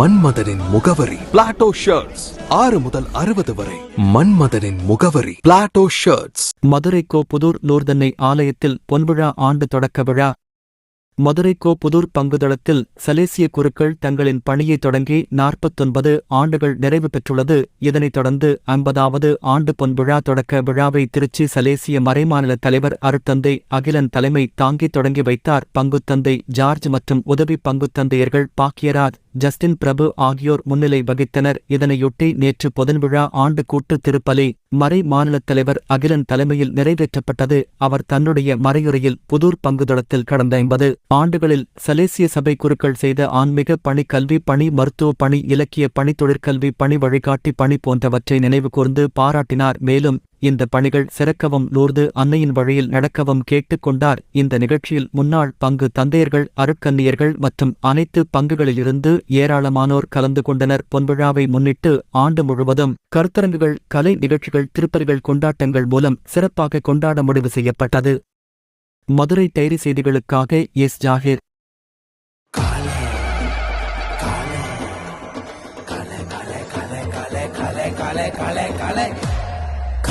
மன்மதனின் முகவரி. பிளாட்டோ ஷர்ட்ஸ் ஆறு முதல் அறுபது வரை. மன்மதனின் முகவரி. பிளாட்டோ ஷர்ட்ஸ் மதுரைக்கோ புதூர் லூர்தன்னை ஆலயத்தில் பொன்விழா ஆண்டு தொடக்க விழா. மதுரைக்கோ புதூர் பங்குதளத்தில் சலேசிய குருக்கள் தங்களின் பணியை தொடங்கி நாற்பத்தொன்பது ஆண்டுகள் நிறைவு பெற்றுள்ளது. இதனைத் தொடர்ந்து ஐம்பதாவது ஆண்டு பொன்விழா தொடக்க விழாவை திருச்சி சலேசிய மறைமாநில தலைவர் அருட்தந்தை அகிலன் தலைமை தாங்கி தொடங்கி வைத்தார். பங்குத்தந்தை ஜார்ஜ் மற்றும் உதவி பங்குத்தந்தையர்கள் பாக்கியராஜ் ஜஸ்டின் பிரபு ஆகியோர் முன்னிலை வகித்தனர். இதனையொட்டி நேற்று பொதன்விழா ஆண்டு கூட்டு திருப்பலி மறை மாநிலத் தலைவர் அகிலன் தலைமையில் நிறைவேற்றப்பட்டது. அவர் தன்னுடைய மறையுரையில் புதூர் பங்குதளத்தில் கடந்த ஐம்பது ஆண்டுகளில் சலேசிய சபை குருக்கள் செய்த ஆன்மீக பணி கல்வி பணி மருத்துவ பணி இலக்கிய பணி தொழிற்கல்வி பணி வழிகாட்டி பணி போன்றவற்றை நினைவு கூர்ந்து பாராட்டினார். மேலும் இந்த பணிகள் சிறக்கவும் லூர்து அன்னையின் வழியில் நடக்கவும் கேட்டுக்கொண்டார் இந்த நிகழ்ச்சியில் முன்னாள் பங்கு தந்தையர்கள் அருட்கன்னியர்கள் மற்றும் அனைத்து பங்குகளிலிருந்து ஏராளமானோர் கலந்து கொண்டனர் பொன்விழாவை முன்னிட்டு ஆண்டு முழுவதும் கருத்தரங்குகள் கலை நிகழ்ச்சிகள் திருப்பதிகள் கொண்டாட்டங்கள் மூலம் சிறப்பாக கொண்டாட முடிவு செய்யப்பட்டது மதுரை டைரி செய்திகளுக்காக எஸ் ஜாகிர்